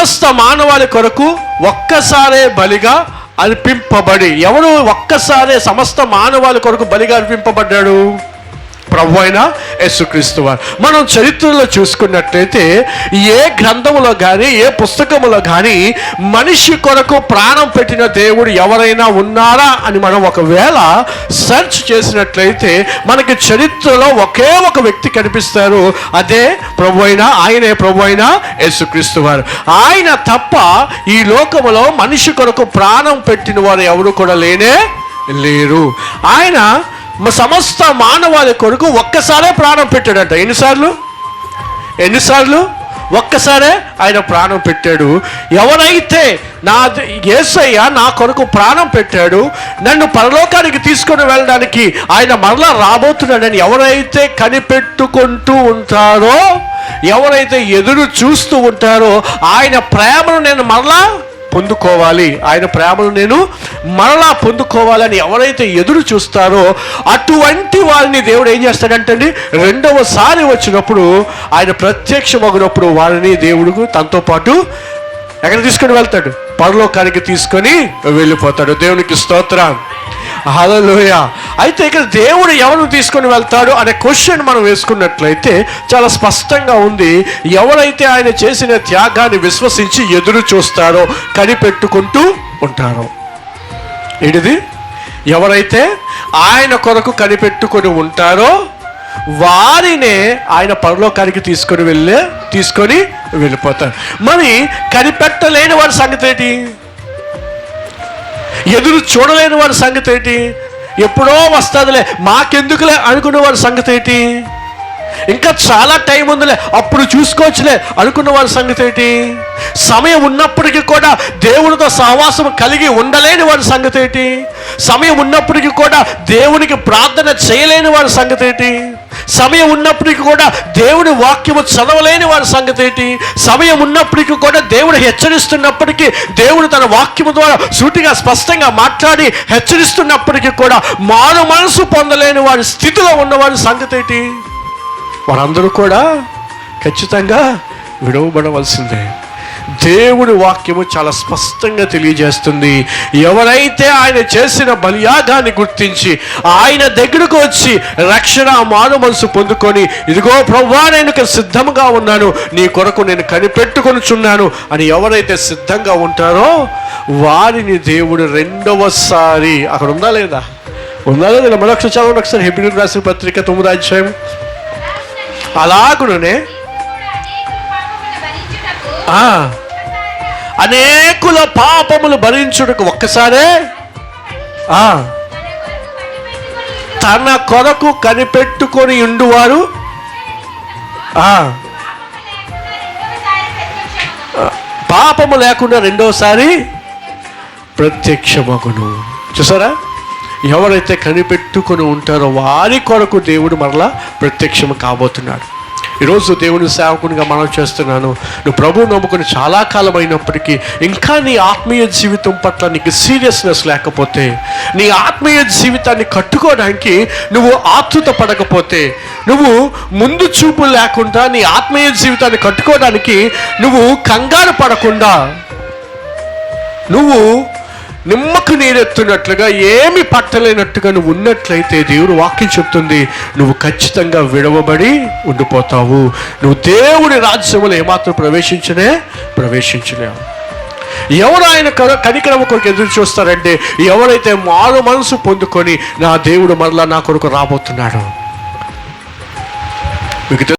సమస్త మానవాళి కొరకు ఒక్కసారే బలిగా అర్పింపబడి. ఎవడు ఒక్కసారే సమస్త మానవాళి కొరకు బలిగా అర్పింపబడ్డాడు? ప్రభు అయిన యేసుక్రీస్తు వారు. మనం చరిత్రలో చూసుకున్నట్లయితే ఏ గ్రంథములో కానీ ఏ పుస్తకములో కానీ మనిషి కొరకు ప్రాణం పెట్టిన దేవుడు ఎవరైనా ఉన్నారా అని మనం ఒకవేళ సెర్చ్ చేసినట్లయితే మనకి చరిత్రలో ఒకే ఒక వ్యక్తి కనిపిస్తారు. అదే ప్రభు అయినా ఆయనే ప్రభు అయినా యేసుక్రీస్తు వారు. ఆయన తప్ప ఈ లోకములో మనిషి కొరకు ప్రాణం పెట్టిన వారు ఎవరు కూడా లేనే లేరు. ఆయన సమస్త మానవాళి కొరకు ఒక్కసారే ప్రాణం పెట్టాడంట. ఎన్నిసార్లు? ఎన్నిసార్లు? ఒక్కసారే ఆయన ప్రాణం పెట్టాడు. ఎవరైతే నా ఏసయ్య యేసయ్య నా కొరకు ప్రాణం పెట్టాడు నన్ను పరలోకానికి తీసుకొని వెళ్ళడానికి ఆయన మరలా రాబోతున్నాడని ఎవరైతే కనిపెట్టుకుంటూ ఉంటారో ఎవరైతే ఎదురు చూస్తూ ఉంటారో ఆయన ప్రేమను నేను మరలా పొందుకోవాలి. ఆయన ప్రేమను నేను మరలా పొందుకోవాలని ఎవరైతే ఎదురు చూస్తారో అటువంటి వారిని దేవుడు ఏం చేస్తాడంటండి? రెండవసారి వచ్చినప్పుడు ఆయన ప్రత్యక్షమగినప్పుడు వారిని దేవుడు తనతో పాటు ఎక్కడ తీసుకొని వెళ్తాడు? పరలోకానికి తీసుకొని వెళ్ళిపోతాడు. దేవునికి స్తోత్రం. హలోయ అయితే ఇక్కడ దేవుడు ఎవరు తీసుకొని వెళ్తాడు అనే క్వశ్చన్ మనం వేసుకున్నట్లయితే చాలా స్పష్టంగా ఉంది. ఎవరైతే ఆయన చేసిన త్యాగాన్ని విశ్వసించి ఎదురు చూస్తారో కనిపెట్టుకుంటూ ఉంటారో. ఏంటిది? ఎవరైతే ఆయన కొరకు కనిపెట్టుకొని ఉంటారో వారినే ఆయన పరలోకానికి తీసుకొని వెళ్ళే తీసుకొని వెళ్ళిపోతారు. మరి కనిపెట్టలేని వారి సంగతి ఏంటి? ఎదురు చూడలేని వారి సంగతి ఏంటి? ఎప్పుడో వస్తుందిలే మాకెందుకులే అనుకున్న వారి సంగతి ఏంటి? ఇంకా చాలా టైం ఉందిలే అప్పుడు చూసుకోవచ్చులే అనుకున్న వారి సంగతి ఏంటి? సమయం ఉన్నప్పటికీ కూడా దేవునితో సహవాసం కలిగి ఉండలేని వారి సంగతి ఏంటి? సమయం ఉన్నప్పటికీ కూడా దేవునికి ప్రార్థన చేయలేని వారి సంగతి ఏంటి? సమయం ఉన్నప్పటికీ కూడా దేవుని వాక్యము చదవలేని వారి సంగతి ఏంటి? సమయం ఉన్నప్పటికీ కూడా దేవుడు హెచ్చరిస్తున్నప్పటికీ దేవుడు తన వాక్యము ద్వారా సూటిగా స్పష్టంగా మాట్లాడి హెచ్చరిస్తున్నప్పటికీ కూడా మారు మనసు పొందలేని వారి స్థితిలో ఉన్నవారి సంగతి ఏంటి? వారందరూ కూడా ఖచ్చితంగా విడవబడవలసిందే. దేవుడి వాక్యము చాలా స్పష్టంగా తెలియజేస్తుంది. ఎవరైతే ఆయన చేసిన బలియాగాన్ని గుర్తించి ఆయన దగ్గరకు వచ్చి రక్షణ మారు మనసు పొందుకొని ఇదిగో ప్రవ్వా నేను సిద్ధంగా ఉన్నాను. నీ కొరకు నేను కనిపెట్టుకొనుచున్నాను అని ఎవరైతే సిద్ధంగా ఉంటారో వారిని దేవుడు రెండవసారి అక్కడ ఉందా లేదా? ఉందా లేదా? మరొకసారి చదవండి ఒకసారి హెబ్రిల్ రాసిన పత్రిక తొమ్మిది అధ్యాయం. అలాగుననే ఆ, అనేకుల పాపములు భరించుటకు ఒక్కసారే? తన కొరకు కనిపెట్టుకొని ఉండువారు? పాపము లేకుండా రెండోసారి ప్రత్యక్షమగును. చూసారా? ఎవరైతే కనిపెట్టుకొని ఉంటారో వారి కొరకు దేవుడు మరలా ప్రత్యక్షం కాబోతున్నాడు. ఈరోజు దేవుని సేవకునిగా మనం చేస్తున్నాను. నువ్వు ప్రభు నమ్ముకుని చాలా కాలం అయినప్పటికీ ఇంకా నీ ఆత్మీయ జీవితం పట్ల నీకు సీరియస్నెస్ లేకపోతే నీ ఆత్మీయ జీవితాన్ని కట్టుకోవడానికి నువ్వు ఆతృత పడకపోతే నువ్వు ముందు చూపు లేకుండా నీ ఆత్మీయ జీవితాన్ని కట్టుకోవడానికి నువ్వు కంగారు పడకుండా నువ్వు నిమ్మకు నీరెత్తున్నట్లుగా ఏమి పట్టలేనట్టుగా నువ్వు ఉన్నట్లయితే దేవుడు వాక్యం చెప్తుంది నువ్వు ఖచ్చితంగా విడవబడి ఉండిపోతావు. నువ్వు దేవుడి రాజ్యములు ఏమాత్రం ప్రవేశించనే ప్రవేశించలేవు. ఎవరు ఆయన కనికరమ కొరకు ఎదురు చూస్తారంటే ఎవరైతే మారు మనసు పొందుకొని నా దేవుడు మరలా నా కొరకు రాబోతున్నాడు. మీకు